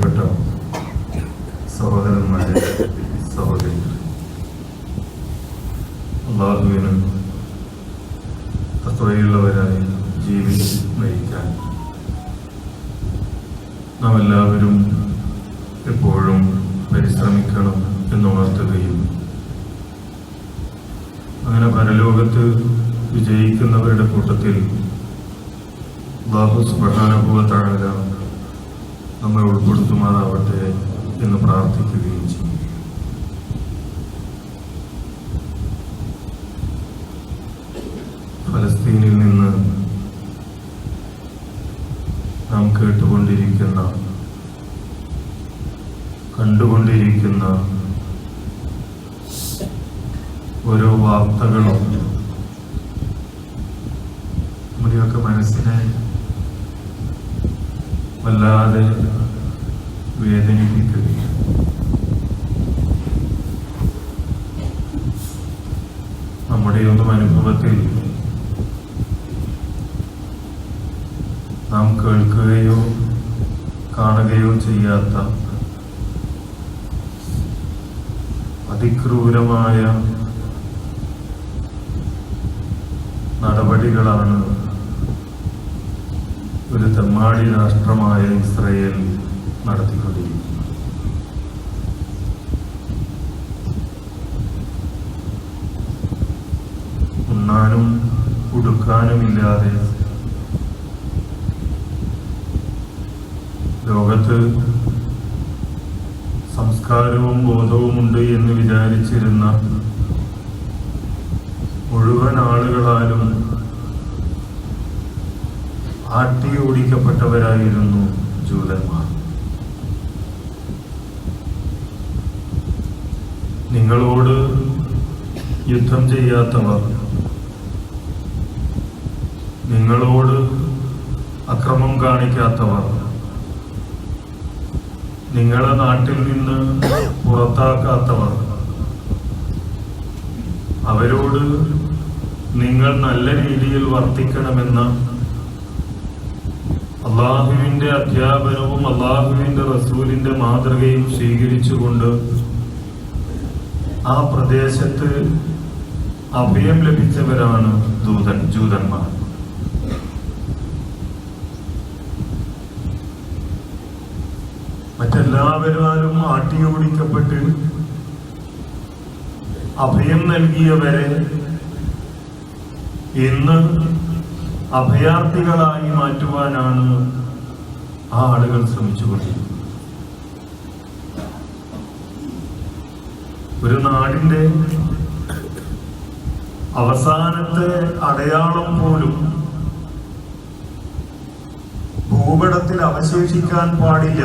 പ്രിയപ്പെട്ട സഹോദരന്മാരെ സഹോദരി അള്ളാഹുവിന് തത്വയുള്ളവരായി ജീവിച്ച് നയിക്കാൻ നാം എല്ലാവരും എപ്പോഴും പരിശ്രമിക്കണം എന്ന് എന്നുണർത്തുകയും അങ്ങനെ പരലോകത്ത് വിജയിക്കുന്നവരുടെ കൂട്ടത്തിൽ അള്ളാഹു സുബാനുഭവത്താഴ നമ്മെ ഉൾപ്പെടുത്തുമാറാവട്ടെ എന്ന് പ്രാർത്ഥിക്കുകയും ചെയ്യും. ഫലസ്തീനിൽ നിന്ന് നാം കേട്ടുകൊണ്ടിരിക്കുന്ന കണ്ടുകൊണ്ടിരിക്കുന്ന ഓരോ വാർത്തകളും നമ്മുടെയൊക്കെ മനസ്സിനെ വല്ലാതെ വേദനിപ്പിക്കുകയും നമ്മുടെയൊന്നും അനുഭവത്തിൽ നാം കേൾക്കുകയോ കാണുകയോ ചെയ്യാത്ത അതിക്രൂരമായ നടപടികളാണ് ഒരു തെമ്മാടി രാഷ്ട്രമായ ഇസ്രയേൽ നടത്തിക്കൊണ്ടിരിക്കുന്നു. ഉണ്ണാനും ഉടുക്കാനുമില്ലാതെ ലോകത്ത് സംസ്കാരവും ബോധവുമുണ്ട് എന്ന് വിചാരിച്ചിരുന്ന മുഴുവൻ ആളുകളാലും ആട്ടി ഓടിക്കപ്പെട്ടവരായിരുന്നു ജൂതന്മാർ. നിങ്ങളോട് യുദ്ധം ചെയ്യാത്തവർ നിങ്ങളോട് അക്രമം കാണിക്കാത്തവർ നിങ്ങളെ നാട്ടിൽ നിന്ന് പുറത്താക്കാത്തവർ അവരോട് നിങ്ങൾ നല്ല രീതിയിൽ വർത്തിക്കണമെന്ന അള്ളാഹുവിന്റെ അധ്യാപനവും അള്ളാഹുവിന്റെ റസൂലിന്റെ മാതൃകയും സ്വീകരിച്ചുകൊണ്ട് ആ പ്രദേശത്ത് അഭയം ലഭിച്ചവരാണ് ദൂതൻ ജൂതന്മാർ. മറ്റെല്ലാവരും ആട്ടിയോടിക്കപ്പെട്ട് അഭയം നൽകിയവരെ ഇന്ന് അഭയാർത്ഥികളായി മാറ്റുവാനാണ് ആ ആളുകൾ ശ്രമിച്ചുകൊണ്ടിരിക്കുന്നത്. ഒരു നാടിന്റെ അവസാനത്തെ അടയാളം പോലും ഭൂപടത്തിൽ അവശേഷിക്കാൻ പാടില്ല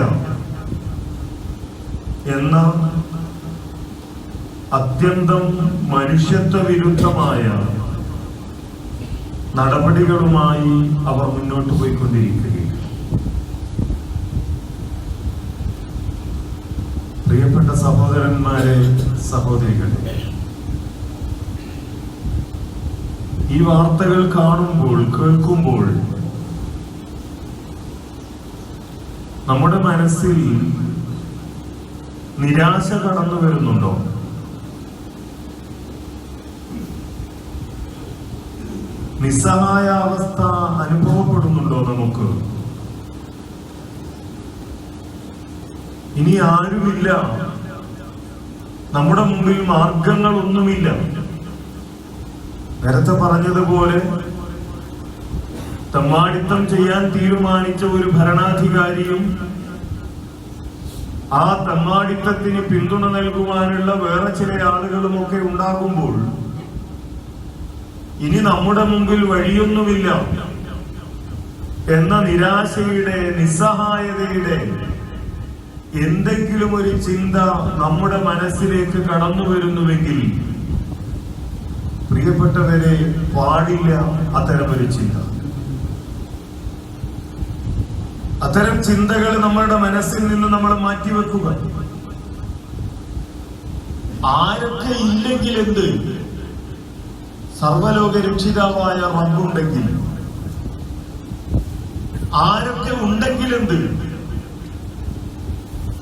എന്ന അത്യന്തം മനുഷ്യത്വ വിരുദ്ധമായ നടപടികളുമായി അവർ മുന്നോട്ട് പോയിക്കൊണ്ടിരിക്കുകയാണ്. പ്രിയപ്പെട്ട സഹോദരന്മാരെ സഹോദരികളെ ഈ വാർത്തകൾ കാണുമ്പോൾ കേൾക്കുമ്പോൾ നമ്മുടെ മനസ്സിൽ നിരാശ കടന്നു വരുന്നുണ്ടോ നിസ്സഹായ അവസ്ഥ അനുഭവപ്പെടുന്നുണ്ടോ നമുക്ക്? ഇനി ആരുമില്ല. നമ്മുടെ മുമ്പിൽ മാർഗങ്ങളൊന്നുമില്ല. നേരത്തെ പറഞ്ഞതുപോലെ തമ്മാടിത്തം ചെയ്യാൻ തീരുമാനിച്ച ഒരു ഭരണാധികാരിയും ആ തമ്മാടിത്തത്തിന് പിന്തുണ നൽകുവാനുള്ള വേറെ ചില ആളുകളും ഒക്കെ ഉണ്ടാകുമ്പോൾ ഇനി നമ്മുടെ മുമ്പിൽ വഴിയൊന്നുമില്ല. എന്ന നിരാശയുടെ നിസ്സഹായതയുടെ എന്തെങ്കിലും ഒരു ചിന്ത നമ്മുടെ മനസ്സിലേക്ക് കടന്നു വരുന്നുവെങ്കിൽ പ്രിയപ്പെട്ടവരെ പാടില്ല അത്തരമൊരു ചിന്ത. അത്തരം ചിന്തകൾ നമ്മളുടെ മനസ്സിൽ നിന്ന് നമ്മൾ മാറ്റിവെക്കുക. ആരൊക്കെ ഇല്ലെങ്കിൽ എന്ത്? സർവലോക രക്ഷിതാവായ റബ്ബുണ്ടെങ്കിൽ. ആരൊക്കെ ഉണ്ടെങ്കിൽ എന്ത്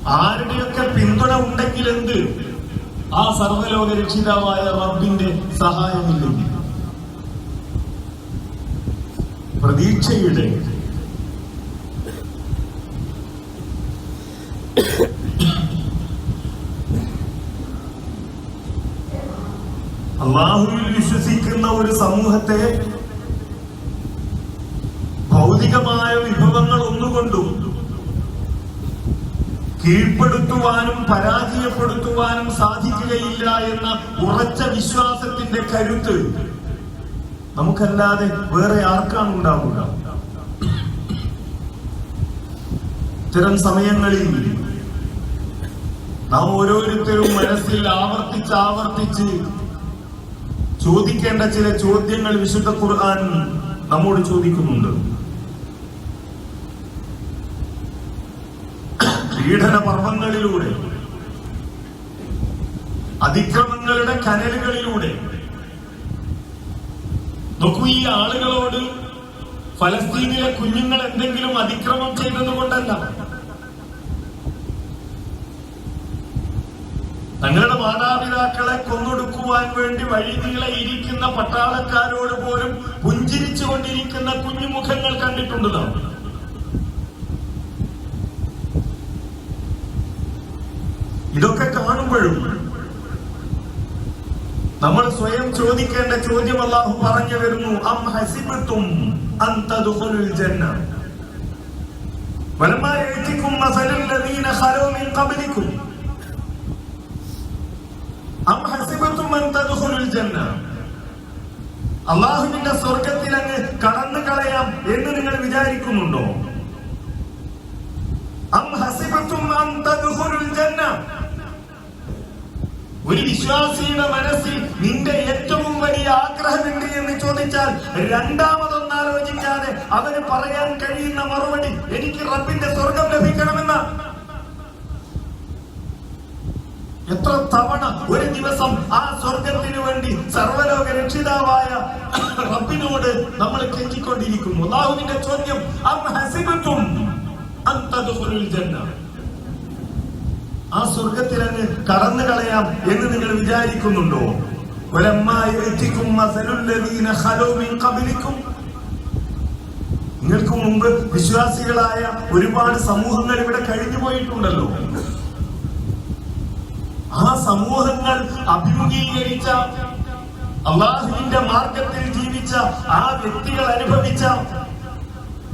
ആരുടെയൊക്കെ പിന്തുണ ഉണ്ടെങ്കിൽ എന്ത് ആ സർവലോക രക്ഷിതാവായ റബ്ബിന്റെ സഹായമില്ലെങ്കിൽ. പ്രതീക്ഷയുടെ. അള്ളാഹുവിൽ വിശ്വസിക്കുന്ന ഒരു സമൂഹത്തെ ഭൗതികമായ വിഭവങ്ങൾ ഒന്നുകൊണ്ടും കീഴ്പ്പെടുത്തുവാനും പരാജയപ്പെടുത്തുവാനും സാധിക്കുകയില്ല എന്ന ഉറച്ച വിശ്വാസത്തിന്റെ കരുത്ത് നമുക്കല്ലാതെ വേറെ ആർക്കാണ് ഉണ്ടാവുക? ഇത്തരം സമയങ്ങളിൽ നാം ഓരോരുത്തരും മനസ്സിൽ ആവർത്തിച്ച് ആവർത്തിച്ച് ചോദിക്കേണ്ട ചില ചോദ്യങ്ങൾ വിശുദ്ധ ഖുർആൻ നമ്മോട് ചോദിക്കുന്നുണ്ട്. പീഡന പർവങ്ങളിലൂടെ അതിക്രമങ്ങളുടെ കനലുകളിലൂടെ. നോക്കൂ ഈ ആളുകളോട് ഫലസ്തീനിലെ കുഞ്ഞുങ്ങൾ എന്തെങ്കിലും അതിക്രമം ചെയ്തതുകൊണ്ടല്ല. തങ്ങളുടെ മാതാപിതാക്കളെ കൊന്നൊടുക്കുവാൻ വേണ്ടി വഴി നീളെ ഇരിക്കുന്ന പട്ടാളക്കാരോട് പോലും പുഞ്ചിരിച്ചു കൊണ്ടിരിക്കുന്ന കുഞ്ഞുമുഖങ്ങൾ കണ്ടിട്ടുണ്ട് നാം. ഇതൊക്കെ കാണുമ്പോഴും നമ്മൾ സ്വയം ചോദിക്കേണ്ട ചോദ്യം അള്ളാഹു പറഞ്ഞു വരുന്നു അം ഹസിബത്തും അൻ ജന്ന വലമാ യഅതികും മസലുൽ ലദീന ഖലൂ മിൻ അം ഹസിബത്തും അൻ തദ്ഖുലുൽ ജന്ന അള്ളാഹുവിന്റെ സ്വർഗത്തിൽ അങ്ങ് കടന്നു കളയാം എന്ന് നിങ്ങൾ വിചാരിക്കുന്നുണ്ടോ? ഒരു വിശ്വാസിയുടെ മനസ്സിൽ നിന്റെ ഏറ്റവും വലിയ ആഗ്രഹം എന്ത് എന്ന് ചോദിച്ചാൽ രണ്ടാമതൊന്നും ആലോചിക്കാതെ അവന് പറയാൻ കഴിയുന്ന മറുപടി എനിക്ക് റബ്ബിന്റെ സ്വർഗം ലഭിക്കണമെന്ന? എത്ര തവണ ഒരു ദിവസം ആ സ്വർഗത്തിന് വേണ്ടി സർവലോക രക്ഷിതാവായ റബ്ബിനോട് നമ്മൾ കെഞ്ചിക്കൊണ്ടിരിക്കുന്നു. അള്ളാഹുവിന്റെ ചോദ്യം ആ സ്വർഗത്തിൽ അങ്ങ് കടന്നു കളയാം എന്ന് നിങ്ങൾ വിചാരിക്കുന്നുണ്ടോ? നിങ്ങൾക്ക് മുമ്പ് വിശ്വാസികളായ ഒരുപാട് സമൂഹങ്ങൾ ഇവിടെ കഴിഞ്ഞു പോയിട്ടുണ്ടല്ലോ ആ സമൂഹങ്ങൾ അഭിമുഖീകരിച്ച അള്ളാഹുവിന്റെ മാർഗത്തിൽ ജീവിച്ച ആ വ്യക്തികൾ അനുഭവിച്ച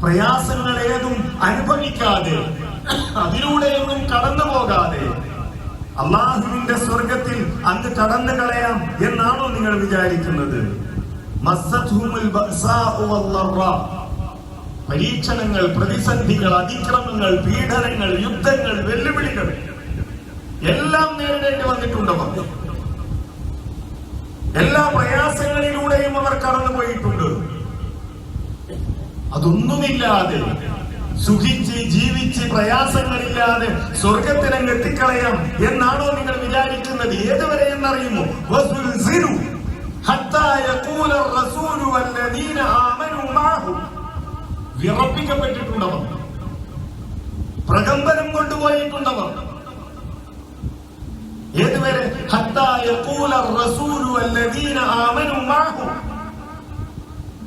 പ്രയാസങ്ങൾ ഏതും അനുഭവിക്കാതെ അതിലൂടെയൊന്നും കടന്നു പോകാതെ അള്ളാഹുവിന്റെ സ്വർഗത്തിൽ അങ്ങ് കടന്നു കളയാം എന്നാണോ നിങ്ങൾ വിചാരിക്കുന്നത്. പരീക്ഷണങ്ങൾ പ്രതിസന്ധികൾ അതിക്രമങ്ങൾ പീഡനങ്ങൾ യുദ്ധങ്ങൾ വെല്ലുവിളികൾ എല്ലാം നേരിടേണ്ടി വന്നിട്ടുണ്ട്? അവർ എല്ലാ പ്രയാസങ്ങളിലൂടെയും അവർ കടന്നു പോയിട്ടുണ്ട് അതൊന്നുമില്ലാതെ സുഖിച്ച് ജീവിച്ച് പ്രയാസങ്ങളില്ലാതെ സ്വർഗത്തിനങ്ങ് എത്തിക്കളയാം എന്നാണോ നിങ്ങൾ വിചാരിക്കുന്നത്? ഏതുവരെ എന്നറിയുമോ? വിറപ്പിക്കപ്പെട്ടിട്ടുണ്ടവർ. പ്രകമ്പനം കൊണ്ടുപോയിട്ടുണ്ടവർ. ഏതുവരെ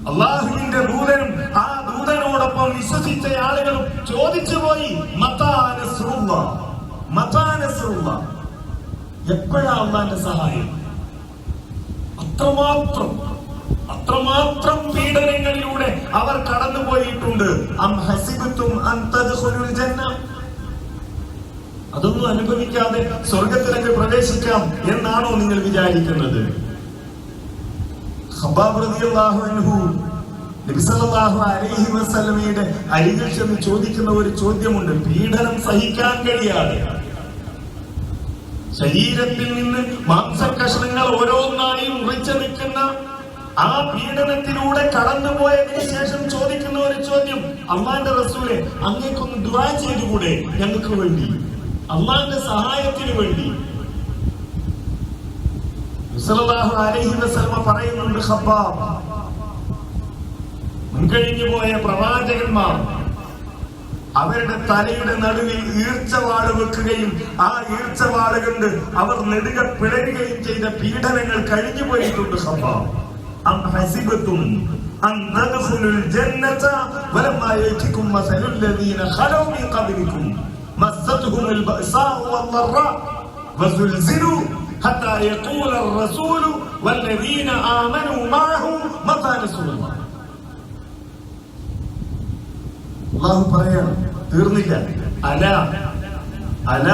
അള്ളാഹുവിന്റെ ദൂതനും ആ ദൂതനോടൊപ്പം വിശ്വസിച്ച ആളുകളും ചോദിച്ചു പോയി എപ്പോഴാ അള്ളാന്റെ സഹായം? അത്രമാത്രം അത്രമാത്രം പീഡനങ്ങളിലൂടെ അവർ കടന്നുപോയിട്ടുണ്ട്. അം ഹസിബത്തും അൻ തദ്ഖുലുൽ ജന്ന അതൊന്നും അനുഭവിക്കാതെ സ്വർഗത്തിലേക്ക് പ്രവേശിക്കാം എന്നാണോ നിങ്ങൾ വിചാരിക്കുന്നത്? അലൈഹി അരികിൽ ചെന്ന് ചോദിക്കുന്ന ഒരു ചോദ്യമുണ്ട്. പീഡനം സഹിക്കാൻ കഴിയാതെ. ശരീരത്തിൽ നിന്ന് മാംസകഷ്ണങ്ങൾ ഓരോന്നായി മുറിച്ചു നിൽക്കുന്ന ആ പീഡനത്തിലൂടെ കടന്നുപോയതിന് ശേഷം ചോദിക്കുന്ന ഒരു ചോദ്യം അമ്മാന്റെ റസൂലെ അങ്ങേക്കൊന്ന് ദുആ ചെയ്തുകൂടെ? ഞങ്ങൾക്ക് വേണ്ടി. അള്ളാന്റെ സഹായത്തിന് വേണ്ടി. പറയുന്നുണ്ട് ഖബ്ബാബ്. മുൻകഴിഞ്ഞു പോയ പ്രവാചകന്മാർ അവരുടെ തലയുടെ നടുവിൽ ഈർച്ചവാട് വെക്കുകയും ആ ഈർച്ചവാട് കൊണ്ട് അവർ നെടുക പിളരുകയും ചെയ്ത പീഡനങ്ങൾ കഴിഞ്ഞു പോയിട്ടുണ്ട് ഹബ്ബാബ് ജന്നത വലമ്മാ യഅതികും മസലുൽ ലദീന ഖലൂ മിൻ ഖബ്ലികും മസ്സതുഹുമുൽ ബഅസാഉ വദ്ദറാ വസുൽസിലു حتى يقول الرسول والذين آمنوا معه متى نصر الله അള്ളാഹു പറയാണ് തീർന്നില്ല അല അല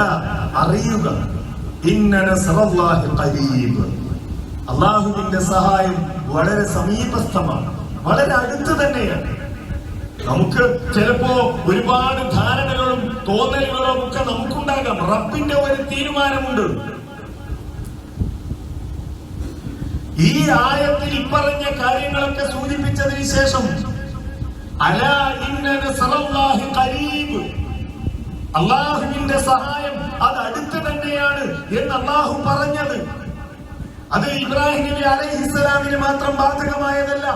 അറിയുക ഇന്ന നസ്റല്ലാഹി ഖരീബ് അള്ളാഹുവിന്റെ സഹായം വളരെ സമീപസ്ഥമാണ് വളരെ അടുത്ത് തന്നെയാണ് നമുക്ക് ചിലപ്പോ ഒരുപാട് ധാരണകളും തോന്നലുകളും ഒക്കെ നമുക്കുണ്ടാകാം. റബ്ബിന്റെ ഒരു തീരുമാനമുണ്ട്. ഈ ആയത്തിൽ ഇപ്പറഞ്ഞ കാര്യങ്ങളൊക്കെ സൂചിപ്പിച്ചതിന് ശേഷം അല അള്ളാഹുവിന്റെ സഹായം അത് അടുത്ത് തന്നെയാണ് എന്ന് അള്ളാഹു പറഞ്ഞത്. അത് ഇബ്രാഹിം നബി മാത്രം ബാധകമായതല്ല.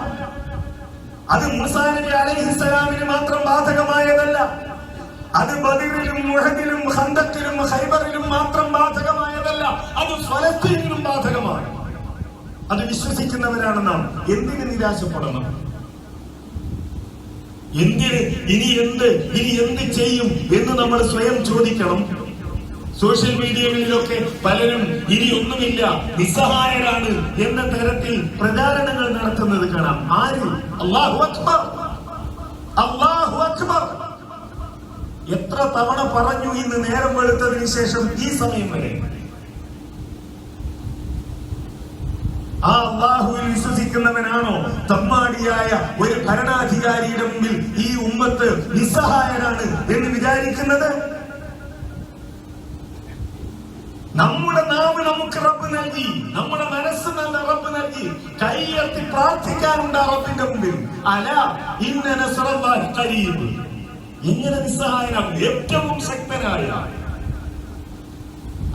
അത് മൂസാ അലൈഹിസ്സലാമിന് മാത്രം ബാധകമായതല്ല. അത് ബദിറിലും മുഹദിലും ഹന്തത്തിലും ഹൈബറിലും മാത്രം ബാധകമായതല്ല. അത് ഫലസ്തീനിലും ബാധകമാണ്. അത് വിശ്വസിക്കുന്നവരാണ് നാം എന്തിന് നിരാശപ്പെടണം? എന്തിന് ഇനി എന്ത് ഇനി എന്ത് ചെയ്യും എന്ന് നമ്മൾ സ്വയം ചോദിക്കണം. സോഷ്യൽ മീഡിയകളിലൊക്കെ പലരും ഇനി ഒന്നുമില്ല നിസ്സഹായരാണ് എന്ന തരത്തിൽ പ്രചാരണങ്ങൾ നടത്തുന്നത് കാണാം. ആര്? അള്ളാഹു അക്ബർ. അള്ളാഹു അക്ബർ. എത്ര തവണ പറഞ്ഞു ഇന്ന് നേരം വെളുത്തതിന് ശേഷം ഈ സമയം വരെ? ആ അള്ളാഹുവിൽ വിശ്വസിക്കുന്നവനാണോ? തമ്മാടിയായ ഒരു ഭരണാധികാരിയുടെ മുമ്പിൽ ഈ ഉമ്മത്ത് നിസ്സഹായരാണ് എന്ന് വിചാരിക്കുന്നത്? നമ്മുടെ നാവ് നമുക്ക് റബ്ബ് നൽകി. നമ്മുടെ മനസ്സ് നല്ല റബ്ബ് നൽകി. കൈയർത്തി പ്രാർത്ഥിക്കാനുണ്ട് റബ്ബിന്റെ മുമ്പിൽ. അല ഇന്നലെ കഴിയും ഇങ്ങനെ നിസ്സഹായനാണ് ഏറ്റവും ശക്തനായ.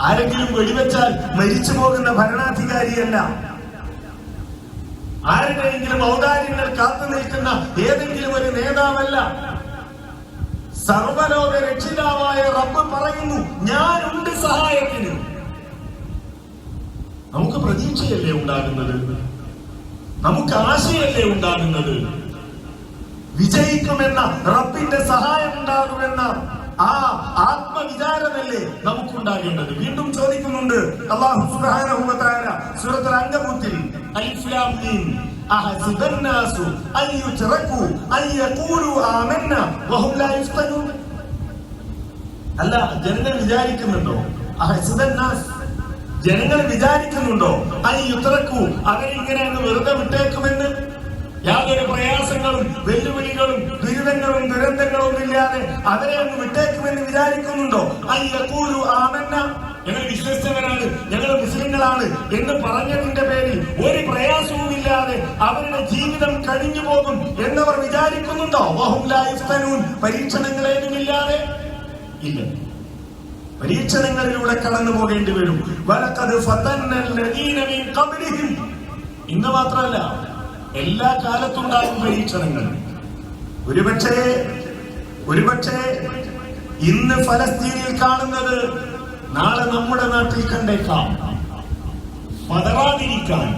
ആരെങ്കിലും വെടിവെച്ചാൽ മരിച്ചു പോകുന്ന ഭരണാധികാരിയല്ല. ആരുടെയെങ്കിലും ഔദാര്യങ്ങൾ കാത്തു നിൽക്കുന്ന ഏതെങ്കിലും ഒരു നേതാവല്ല. സർവലോക രക്ഷിതാവായ റബ്ബ് പറയുന്നു ഞാനുണ്ട് സഹായത്തിന്. നമുക്ക് പ്രതീക്ഷയല്ലേ ഉണ്ടാകുന്നത്? നമുക്ക് ആശയല്ലേ ഉണ്ടാകുന്നത്? വിജയിക്കുമെന്ന റബ്ബിന്റെ സഹായം ഉണ്ടാകുമെന്ന ആ ആത്മവിചാരമല്ലേ നമുക്കുണ്ടാകേണ്ടത്? വീണ്ടും ചോദിക്കുന്നുണ്ട് അള്ളാഹു സുബ്ഹാനഹു വതആല സൂറത്തുൽ أحسب الناس أن يتركوا أن يقولوا آمنا وهم لا يفتنون അല്ല ജനങ്ങൾ വിചാരിക്കുന്നുണ്ടോ അഹസിദന്നാസ് ജനങ്ങൾ വിചാരിക്കുന്നുണ്ടോ ഐ യുത്രക്കു അവരിങ്ങനെ അങ്ങ് വെറുതെ വിട്ടേക്കുമെന്ന് യാതൊരു പ്രയാസങ്ങളും വെല്ലുവിളികളും ദുരിതങ്ങളും ദുരന്തങ്ങളും ഇല്ലാതെ അവരെ അങ്ങ് വിട്ടേക്കുമെന്ന് വിചാരിക്കുന്നുണ്ടോ ഐ യഖൂലു ആമന്ന ഞങ്ങൾ വിശ്വസിച്ചവരാണ് ഞങ്ങൾ മുസ്ലിങ്ങളാണ് എന്ന് പറഞ്ഞതിന്റെ പേരിൽ ഒരു പ്രയാസവും ഇല്ലാതെ അവരുടെ ജീവിതം കഴിഞ്ഞു പോകും എന്നവർ വിചാരിക്കുന്നുണ്ടോ? ബഹുലായുസ്തനൂൻ ലാ ഇല്ലാതെ? ഇല്ല. പരീക്ഷണങ്ങളിലൂടെ കടന്നു പോകേണ്ടി വരും. ഇന്ന് മാത്രമല്ല എല്ലാ കാലത്തുണ്ടാകും പരീക്ഷണങ്ങൾ. ഒരുപക്ഷേ ഒരുപക്ഷേ ഇന്ന് ഫലസ്തീനിൽ കാണുന്നത് നാളെ നമ്മുടെ നാട്ടിൽ കണ്ടേക്കാം. പതറാതിരിക്കാൻ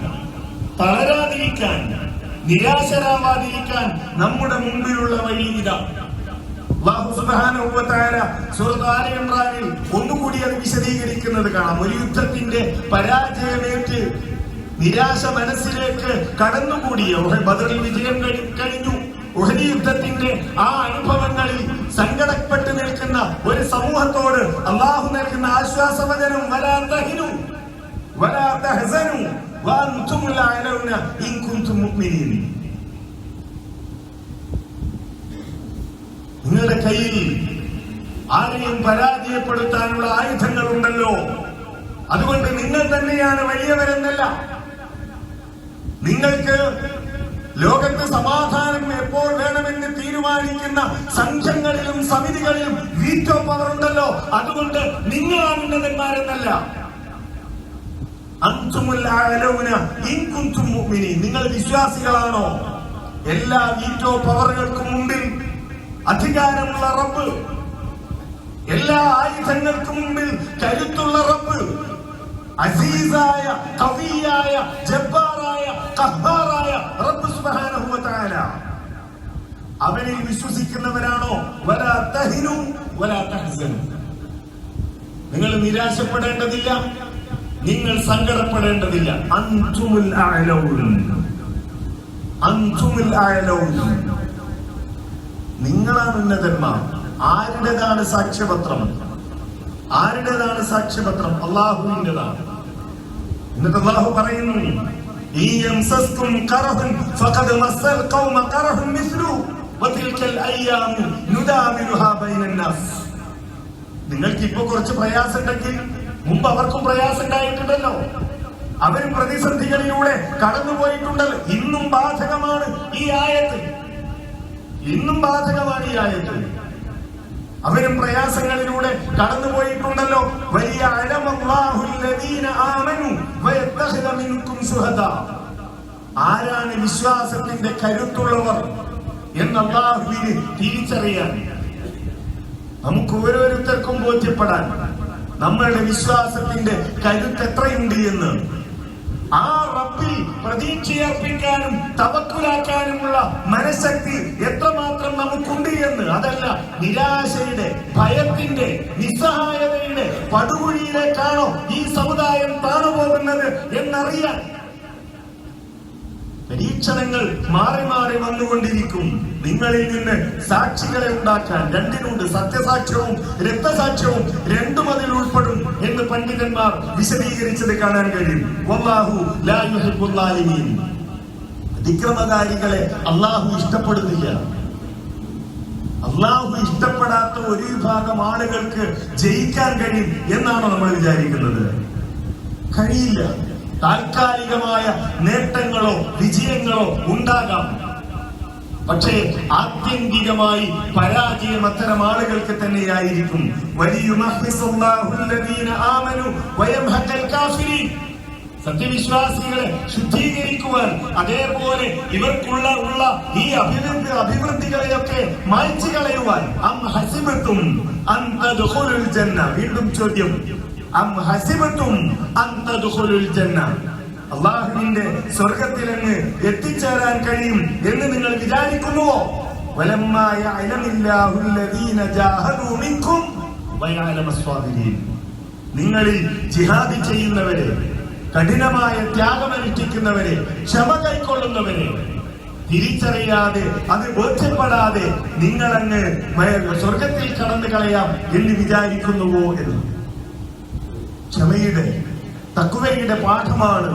തളരാതിരിക്കാൻ നിരാശരാവാതിരിക്കാൻ നമ്മുടെ മുമ്പിലുള്ള വഴി ഇതാ. ഒന്നുകൂടി അത് വിശദീകരിക്കുന്നത് കാണാം. ഒരു യുദ്ധത്തിന്റെ പരാജയമേറ്റ് നിരാശ മനസ്സിലേക്ക് കടന്നുകൂടിയ ബദറിൽ വിജയം കഴി- കഴിഞ്ഞു. ഉഹദ് യുദ്ധത്തിന്റെ ആ അനുഭവങ്ങളിൽ സങ്കടപ്പെട്ട് നിൽക്കുന്ന ഒരു സമൂഹത്തോട് അള്ളാഹു നൽകുന്ന ആശ്വാസവചനം വലാ തഹിനു വലാ തഹസനു വഅൻതുമുൽ അഅലൗന ഇൻ കുൻതും മുഅ്മിനീൻ. നിങ്ങളുടെ കയ്യിൽ ആരെയും പരാജയപ്പെടുത്താനുള്ള ആയുധങ്ങൾ ഉണ്ടല്ലോ അതുകൊണ്ട് നിങ്ങൾ തന്നെയാണ് വലിയവരെന്നല്ല. നിങ്ങൾക്ക് ലോകത്ത് സമാധാനം എപ്പോൾ വേണമെന്ന് തീരുമാനിക്കുന്ന സംഘങ്ങളിലും സമിതികളിലും വീറ്റോ പവർ ഉണ്ടല്ലോ. അതുകൊണ്ട് നിങ്ങളാണ് ഉന്നതന്മാരെന്നല്ല. നിങ്ങൾ വിശ്വാസികളാണോ? എല്ലാ വീറ്റോ പവറുകൾക്കും മുമ്പിൽ അധികാരമുള്ള റബ്ബ്. എല്ലാ ആയുധങ്ങൾക്കും മുമ്പിൽ കരുത്തുള്ള റബ്ബ്. അസീസായ കവിയായ ജബ്ബാറായ കഹാറായ അവനിൽ വിശ്വസിക്കുന്നവരാണോ? നിങ്ങൾ നിരാശപ്പെടേണ്ടതില്ല നിങ്ങൾ സങ്കടപ്പെടേണ്ടതില്ല. നിങ്ങളാണ് ഉന്നതന്മാർ. ആരുടേതാണ് സാക്ഷ്യപത്രം? ആരുടേതാണ് സാക്ഷ്യപത്രം? അള്ളാഹുവിന്റെതാണ്. എന്നിട്ട് അള്ളാഹു പറയുന്നു يمسسكم കറഹുൻ فقد مس ഖൗമ കറഹുൻ مثله وتلك الأيام നുദാമിലുഹാ بين الناس നിങ്ങൾക്ക് ഇപ്പൊ കുറച്ച് പ്രയാസം ഉണ്ടെങ്കിൽ മുമ്പ് അവർക്കും പ്രയാസം ഉണ്ടായിട്ടുണ്ടല്ലോ അവരും പ്രതിസന്ധികളിലൂടെ കടന്നുപോയിട്ടുണ്ടല്ലോ. ഇന്നും ബാധകമാണ് ഈ ആയത്ത്. ഇന്നും ബാധകമാണ് ഈ ആയത്ത്. അവരും പ്രയാസങ്ങളിലൂടെ കടന്നുപോയിട്ടുണ്ടല്ലോ. വലിയ ആരാണ് വിശ്വാസത്തിന്റെ കരുത്തുള്ളവർ എന്ന് അള്ളാഹുവിന് തിരിച്ചറിയാൻ. നമുക്ക് ഓരോരുത്തർക്കും ബോധ്യപ്പെടാൻ. നമ്മളുടെ വിശ്വാസത്തിന്റെ കരുത്ത് എത്രയുണ്ട് എന്ന്. ആ റബ്ബിൽ പ്രതീക്ഷയർപ്പിക്കാനും തവക്കുലാക്കാനുമുള്ള മനഃശക്തി എത്രമാത്രം നമുക്കുണ്ട് എന്ന് അതല്ല നിരാശയുടെ ഭയത്തിന്റെ നിസ്സഹായതയുടെ പടുകുഴിയിലേക്കാണോ ഈ സമുദായം താണു പോകുന്നത് എന്നറിയാൻ പരീക്ഷണങ്ങൾ മാറി മാറി വന്നുകൊണ്ടിരിക്കും. നിങ്ങളിൽ നിന്ന് സാക്ഷികളെ ഉണ്ടാക്കാൻ രണ്ടിനുണ്ട്. സത്യസാക്ഷ്യവും രക്തസാക്ഷ്യവും രണ്ടും അതിൽ ഉൾപ്പെടും എന്ന് പണ്ഡിതന്മാർ വിശദീകരിച്ചത് കാണാൻ കഴിയും. അതിക്രമകാരികളെ അള്ളാഹു ഇഷ്ടപ്പെടുന്നില്ല. അള്ളാഹു ഇഷ്ടപ്പെടാത്ത ഒരു വിഭാഗം ആളുകൾക്ക് ജയിക്കാൻ കഴിയും എന്നാണോ നമ്മൾ വിചാരിക്കുന്നത്. കഴിയില്ല. താൽക്കാലികമായ നേട്ടങ്ങളോ വിജയങ്ങളോ ഉണ്ടാകാം. പക്ഷേ ആത്യന്തികമായി പരാജയം അത്തരം ആളുകൾക്ക് തന്നെയായിരിക്കും. സത്യവിശ്വാസികളെ ശുദ്ധീകരിക്കുവാൻ അതേപോലെ ഇവർക്കുള്ള ഉള്ള ഈ അഭിവൃദ്ധി അഭിവൃദ്ധികളെയൊക്കെ മായ്ച്ചു കളയുവാൻ വീണ്ടും ചോദ്യം. അള്ളാഹുവിന്റെ സ്വർഗത്തിലങ്ങ് എത്തിച്ചേരാൻ കഴിയും എന്ന് നിങ്ങൾ വിചാരിക്കുന്നുവോ? നിങ്ങളിൽ ജിഹാദ് ചെയ്യുന്നവരെ കഠിനമായ ത്യാഗമനുഷ്ഠിക്കുന്നവരെ ക്ഷമ കൈക്കൊള്ളുന്നവരെ തിരിച്ചറിയാതെ അത് ബോധ്യപ്പെടാതെ നിങ്ങളങ്ങ് സ്വർഗത്തിൽ കടന്നു കളയാം എന്ന് വിചാരിക്കുന്നുവോ എന്ന്. ക്ഷമയുടെ തക്കുവയുടെ പാഠമാണ്.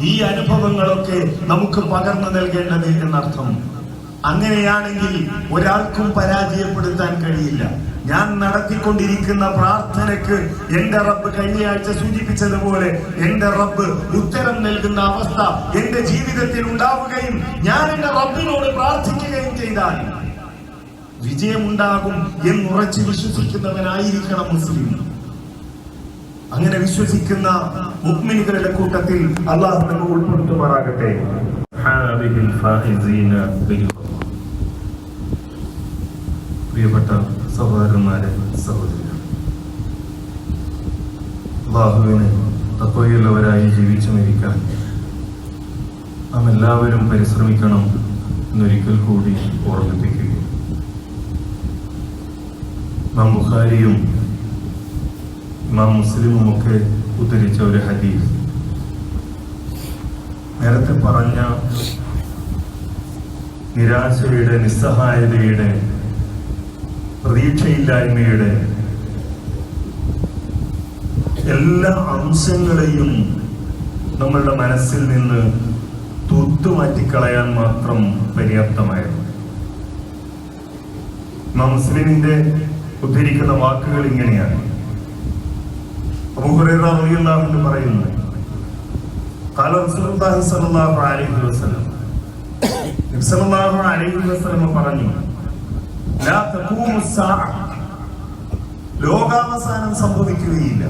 ഈ അനുഭവങ്ങളൊക്കെ നമുക്ക് പകർന്നു നൽകേണ്ടത് എന്നർത്ഥം. അങ്ങനെയാണെങ്കിൽ ഒരാൾക്കും പരാജയപ്പെടുത്താൻ കഴിയില്ല. ഞാൻ നടത്തിക്കൊണ്ടിരിക്കുന്ന പ്രാർത്ഥനയ്ക്ക് എന്റെ റബ്ബ് കഴിഞ്ഞയാഴ്ച സൂചിപ്പിച്ചതുപോലെ എന്റെ റബ്ബ് ഉത്തരം നൽകുന്ന അവസ്ഥ എന്റെ ജീവിതത്തിൽ ഉണ്ടാവുകയും ഞാൻ എന്റെ റബ്ബിനോട് പ്രാർത്ഥിക്കുകയും ചെയ്താൽ വിജയമുണ്ടാകും എന്നുറച്ച് വിശ്വസിക്കുന്നവനായിരിക്കണം മുസ്ലിം. അങ്ങനെ വിശ്വസിക്കുന്ന മുക്മിനികളുടെ കൂട്ടത്തിൽ അള്ളാഹു നമ്മൾ ഉൾപ്പെടുത്തുമാറാകട്ടെ. പ്രിയപ്പെട്ട സഹോദരന്മാരെ സഹോദരി അള്ളാഹുവിന് തത്വയുള്ളവരായി ജീവിച്ചു മരിക്കാൻ നാം എല്ലാവരും പരിശ്രമിക്കണം എന്നൊരിക്കൽ കൂടി ഓർമ്മിപ്പിക്കുകയും നാം ബുഖാരിയും ഇമാം മുസ്ലിമും ഒക്കെ ഉദ്ധരിച്ച ഒരു ഹദീസ്. നേരത്തെ പറഞ്ഞ നിരാശയുടെ നിസ്സഹായതയുടെ പ്രതീക്ഷയില്ലായ്മയുടെ എല്ലാ അംശങ്ങളെയും നമ്മളുടെ മനസ്സിൽ നിന്ന് തൂത്തുമാറ്റിക്കളയാൻ മാത്രം പര്യാപ്തമായിരുന്നു. മുസ്ലിമിന്റെ ഉദ്ധരിക്കുന്ന വാക്കുകൾ ഇങ്ങനെയാണ്. അബൂ ഹുറൈറ റളിയല്ലാഹു അൻഹു പറയുന്നു قال رسول الله صلى الله عليه وسلم നബി സല്ലല്ലാഹു അലൈഹി വസല്ലം പറഞ്ഞു ലാ തഖൂമു الساعة ലോകാവസാനം സംഭവിക്കുകയില്ല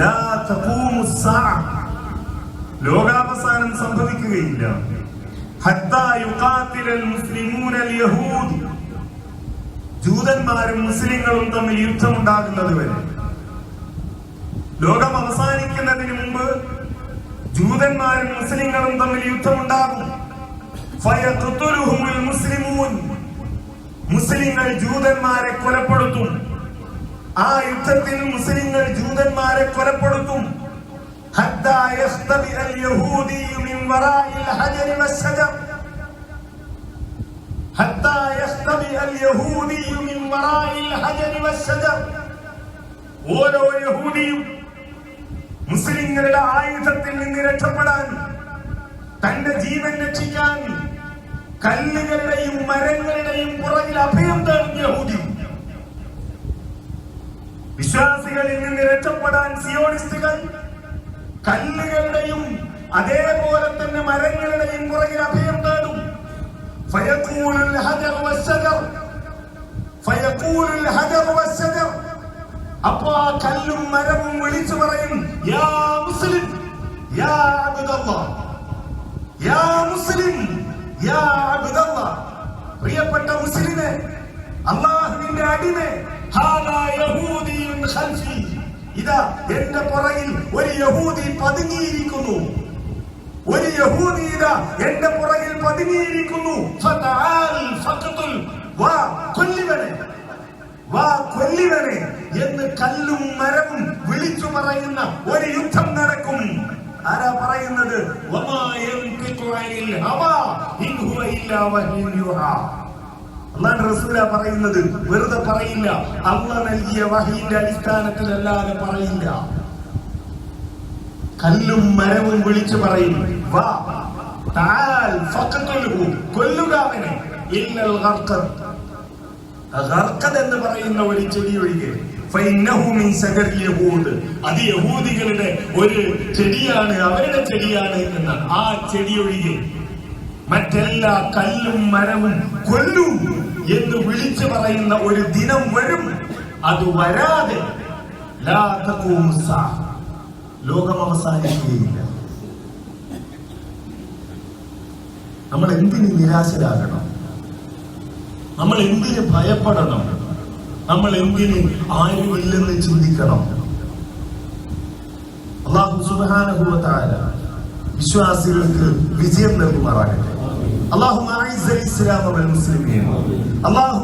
ലാ തഖൂമു الساعة ലോകാവസാനം സംഭവിക്കുകയില്ല ഹത്താ യുഖാതില المسلمون اليهود ജൂതന്മാരും മുസ്ലിങ്ങളും തമ്മിൽ യുദ്ധമുണ്ടാകുന്നത് വരെ ലോകം അവസാനിക്കുന്നതിന് മുമ്പ് ജൂതന്മാരും മുസ്ലിങ്ങളും തമ്മിൽ യുദ്ധമുണ്ടാകും. മുസ്ലിങ്ങൾ ജൂതന്മാരെ കൊലപ്പെടുത്തും. ആ യുദ്ധത്തിൽ മുസ്ലിങ്ങൾ ജൂതന്മാരെ കൊലപ്പെടുത്തും. ഓരോ യഹൂദിയും മുസ്ലിങ്ങളുടെ ആയുധത്തിൽ നിന്ന് രക്ഷപ്പെടാൻ തന്റെ ജീവൻ രക്ഷിക്കാൻ കല്ലുകളുടെയും മരങ്ങളുടെയും പുറകിൽ അഭയം തേടും യഹൂദി വിശ്വാസികളിൽ നിന്ന് രക്ഷപ്പെടാൻ സിയോണിസ്റ്റുകൾ കല്ലുകളുടെയും അതേപോലെ തന്നെ മരങ്ങളുടെയും പുറകിൽ അഭയം തേടും فيقول الحجر والشجر فيقول الحجر والشجر അപ്പോ ആ കല്ലും മരവും വിളിച്ചു പറയും യാ മുസ്ലിം യാ യാ മുസ്ലിം യാ പ്രിയപ്പെട്ട മുസ്ലിമേ അള്ളാഹുവിന്റെ അടിമെ ഇതാ എന്റെ പുറകിൽ ഒരു യഹൂദി പതുങ്ങിയിരിക്കുന്നു. ഒരു യഹൂദി ഇതാ എന്റെ പുറകിൽ പതുങ്ങിയിരിക്കുന്നു. വാ കൊല്ലിവനെ വാ കൊല്ലിവനെ. എന്ന് കല്ലും മരവും വിളിച്ചു പറയുന്ന ഒരു യുദ്ധം നടക്കും. ആരാ പറയുന്നത്? പറയുന്നത് വെറുതെ പറയില്ല. അള്ള നൽകിയ വഹീന്റെ അടിസ്ഥാനത്തിലല്ലാതെ പറയില്ല. കല്ലും മരവും വിളിച്ചു പറയും. വാ താൽ കൊല്ലുക അവനെ. എന്ന് പറയുന്ന ഒരു ചെടി ഒഴികെ. യഹൂദ്. അത് യഹൂദികളുടെ ഒരു ചെടിയാണ് അവരുടെ ചെടിയാണ് എന്നാണ്. ആ ചെടി ഒഴികെ മറ്റെല്ലാ കല്ലും മരവും കൊല്ലു എന്ന് വിളിച്ചു പറയുന്ന ഒരു ദിനം വരും. അത് വരാതെ ലോകം അവസാനിക്കുകയില്ല. നമ്മൾ എന്തിന് നിരാശരാകണം? നമ്മൾ എന്തിന് ഭയപ്പെടണം? നമ്മൾ എന്തിന് ആരുമില്ലെന്ന് ചിന്തിക്കണം. അള്ളാഹു വ വിശ്വാസികൾക്ക് വിജയം നൽകുമാറാകട്ടെ. അള്ളാഹു ഇസ്ലാം മുസ്ലിമീൻ. അള്ളാഹു